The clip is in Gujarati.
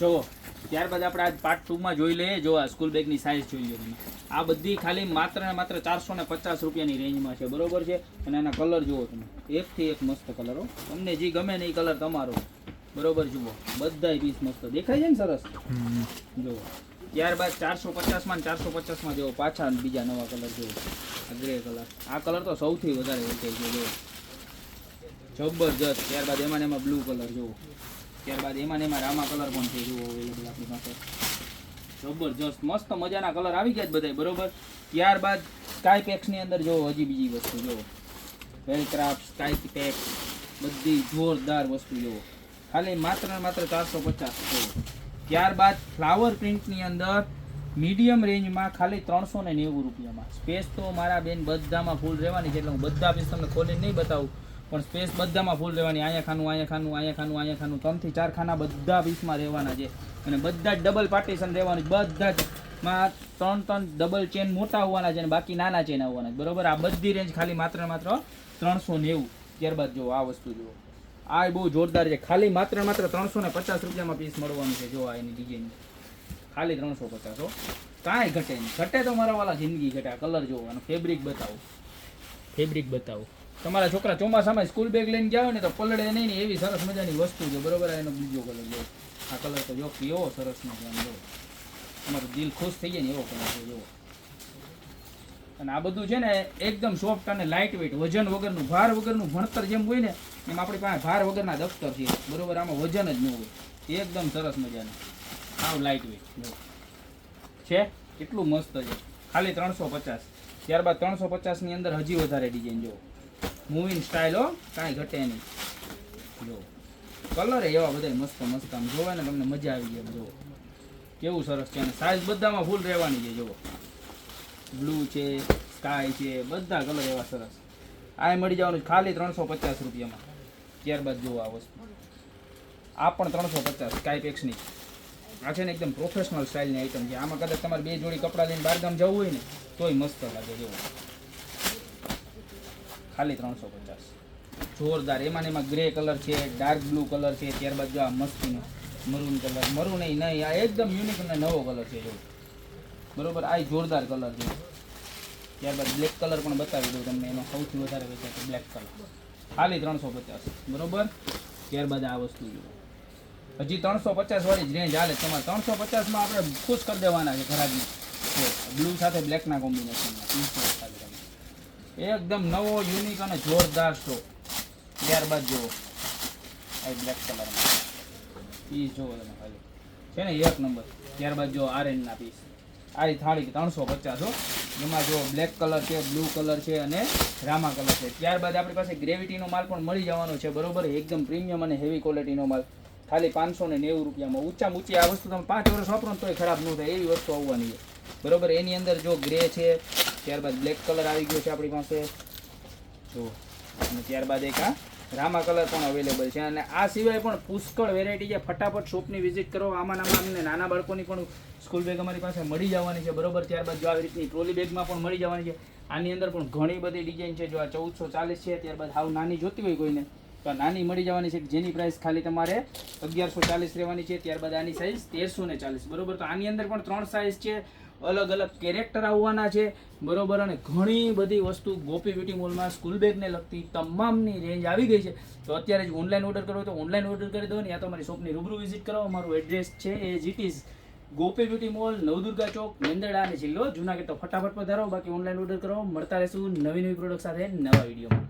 જુઓ ત્યારબાદ આપણે આજ પાર્ટ ટુમાં જોઈ લઈએ. જો આ સ્કૂલ બેગની સાઇઝ જોઈ લો તમે. આ બધી ખાલી માત્ર ને માત્ર ચારસો ને પચાસ રૂપિયાની રેન્જમાં છે. બરોબર છે? અને એના કલર જુઓ તમે. એકથી એક મસ્ત કલર હો. તમને જે ગમે ને એ કલર તમારો. બરોબર જુઓ. બધાય પીસ મસ્ત. દેખાય છે ને સરસ? જુઓ. ત્યારબાદ ચારસો પચાસમાં ને ચારસો પચાસમાં જુઓ પાછા બીજા નવા કલર જુઓ. આ ગ્રે કલર આ કલર તો સૌથી વધારે વેચાય છે જુઓ. જબરજસ્ત. ત્યારબાદ એમાં ને એમાં બ્લુ કલર જુઓ. ત્યારબાદ એમાં એમાં રામા કલર પણ છે જુઓ અવેલેબલ આપણી પાસે. જબરજસ્ત, મસ્ત મજાના કલર આવી ગયા જ બધાય, બરોબર? ત્યારબાદ સ્કાય પેક્સની અંદર જુઓ હજી બીજી વસ્તુ જુઓ વેલક્રાફ્ટ સ્કાય પેક બધી જોરદાર વસ્તુ જુઓ ખાલી માત્ર ને માત્ર ચારસો પચાસ ત્યારબાદ ફ્લાવર પ્રિન્ટની અંદર મીડિયમ રેન્જમાં ખાલી ત્રણસો ને નેવું રૂપિયામાં. સ્પેસ તો મારા બેન બધામાં ફૂલ રહેવાની છે, એટલે હું બધા પીસ તમને ખોલીને નહીં બતાવું. પણ સ્પેસ બધામાં ફૂલ રહેવાની. અહીંયા ખાનું અહીંયા ખાનું અહીંયા ખાનું અહીંયા ખાનું. ત્રણથી ચાર ખાના બધા પીસમાં રહેવાના છે. અને બધા જ ડબલ પાર્ટીશન રહેવાનું બધા જ. માં ત્રણ ત્રણ ડબલ ચેન મોટા હોવાના છે અને બાકી નાના ચેન આવવાના છે. બરોબર? આ બધી રેન્જ ખાલી માત્ર માત્ર ત્રણસો નેવું. ત્યારબાદ જુઓ આ વસ્તુ જુઓ. આ બહુ જોરદાર છે. ખાલી માત્ર માત્ર ત્રણસો ને પચાસ રૂપિયામાં પીસ મળવાનું છે. જો આ એની ડિઝાઇન ખાલી ત્રણસો પચાસ, હો. કાંઈ ઘટે નહીં. ઘટે તો મારા વાલા જિંદગી ઘટે. કલર જોવો અને ફેબ્રિક બતાવો. ફેબ્રિક બતાવો. તમારા છોકરા ચોમાસામાં સ્કૂલ બેગ લઈને ગયા હોય ને તો પલળે નહીં ને એવી સરસ મજાની વસ્તુ છે. બરોબર? એનો બીજો કલર જો આ કલર તો જો કેવો સરસ મજાનો જો તમારું દિલ ખુશ થઈ જાય ને એવો કલર છે જુઓ અને આ બધું છે ને એકદમ સોફ્ટ અને લાઇટ વેઇટ વજન વગરનું, ભાર વગરનું ભણતર જેમ હોય ને એમ આપણી પાસે ભાર વગરના દફતર છે. બરોબર? આમાં વજન જ ન હોય. એકદમ સરસ મજાનું. સાવ લાઇટ વેઇટ છે? કેટલું મસ્ત છે. ખાલી ત્રણસો પચાસ. ત્યારબાદ ત્રણસો પચાસની અંદર હજી વધારે ડિઝાઇન જો મૂવિંગ સ્ટાઇલ હો, કાંઈ ઘટે નહીં. જો કલર એવા બધા મસ્ત મસ્ત આમ જોવે ને તમને મજા આવી જાય જુઓ કેવું સરસ છે અને સાઇઝ બધામાં ફૂલ રહેવાની છે, જુઓ. બ્લુ છે સ્કાય છે, બધા કલર એવા સરસ. આ મળી જવાનું ખાલી ત્રણસો પચાસ રૂપિયામાં. ત્યારબાદ જુઓ આ વસ્તુ. આ પણ ત્રણસો પચાસ સ્કાય પેક્સની આ છે ને એકદમ પ્રોફેશનલ સ્ટાઇલની આઈટમ છે. આમાં કદાચ તમારે બે જોડી કપડાં લઈને બહારગામ જવું હોય ને, તોય મસ્ત લાગે જેવું ખાલી ત્રણસો પચાસ. જોરદાર. એમાં એમાં ગ્રે કલર છે ડાર્ક બ્લુ કલર છે, ત્યારબાદ જો આ મસ્તીનો મરૂન કલર મરૂન નહીં નહીં, આ એકદમ યુનિક અને નવો કલર છે, જો. બરોબર? આ જોરદાર કલર છે. ત્યારબાદ બ્લેક કલર પણ બતાવી દઉં તમને. એનો સૌથી વધારે વેચાય બ્લેક કલર ખાલી ત્રણસો પચાસ. બરોબર? ત્યારબાદ આ વસ્તુ જુઓ. હજી ત્રણસો પચાસ વાળી જ રેન્જ હાલે. તમારે ત્રણસો પચાસમાં આપણે ખુશ કરી દેવાના છે ઘરાજી બ્લુ સાથે બ્લેકના કોમ્બિનેશનમાં એકદમ નવો યુનિક અને જોરદાર શો ત્યારબાદ જુઓ. આ બ્લેક કલરમાં પીસ જુઓ તમે ખાલી. છે ને, એક નંબર ત્યારબાદ જો આરેન્જના પીસ આ રી થાળી ત્રણસો પચાસ હો. એમાં જો બ્લેક કલર છે બ્લુ કલર છે અને રામા કલર છે. ત્યારબાદ આપણી પાસે ગ્રેવિટીનો માલ પણ મળી જવાનો છે, બરોબર? એકદમ પ્રીમિયમ અને હેવી ક્વોલિટીનો માલ. ખાલી પાંચસો ને નેવું રૂપિયામાં. ઊંચામાં ઊંચી આ વસ્તુ તમે પાંચ વર્ષ વાપરો ને તોય ખરાબ ન થાય, એવી વસ્તુ આવવાની છે. બરોબર? એની અંદર જો ગ્રે છે ત્યારબાદ બ્લેક કલર આવી ગયો છે આપણી પાસે. જો અને ત્યારબાદ એક આ રામા કલર પણ અવેલેબલ છે. અને આ સિવાય પણ પુષ્કળ વેરાયટી છે. ફટાફટ શોપની વિઝિટ કરો. આમાં આમાં અમને નાના બાળકોની પણ સ્કૂલ બેગ અમારી પાસે મળી જવાની છે. બરોબર? ત્યારબાદ જો આવી રીતની ટ્રોલી બેગમાં પણ મળી જવાની છે. આની અંદર પણ ઘણી બધી ડિઝાઇન છે. જો આ ચૌદસો ચાલીસ છે. ત્યારબાદ હાવ નાની જોતી હોય કોઈને. તો નાની મળી જવાની છે. જેની પ્રાઇસ ખાલી તમારે અગિયારસો ચાલીસ રહેવાની છે. ત્યારબાદ આની સાઇઝ તેરસો ને ચાલીસ. બરોબર? તો આની અંદર પણ ત્રણ સાઇઝ છે. અલગ અલગ કેરેક્ટર આવવાના છે. બરોબર? અને ઘણી બધી વસ્તુ ગોપી બ્યુટી મોલમાં સ્કૂલ બેગને લગતી તમામની રેન્જ આવી ગઈ છે. તો અત્યારે જ ઓનલાઈન ઓર્ડર કરો તો ઓનલાઈન ઓર્ડર કરી દો ને યા તો અમારી શોપની રૂબરૂ વિઝિટ કરો અમારું એડ્રેસ છે એ જીટીઝ ગોપી બ્યુટી મોલ નવદુર્ગા ચોક મેંદરડા અને જિલ્લો જુનાગઢ. તો ફટાફટ પધારો. બાકી ઓનલાઈન ઓર્ડર કરો મળતા રહેશું નવી નવી પ્રોડક્ટ સાથે નવા વિડીયોમાં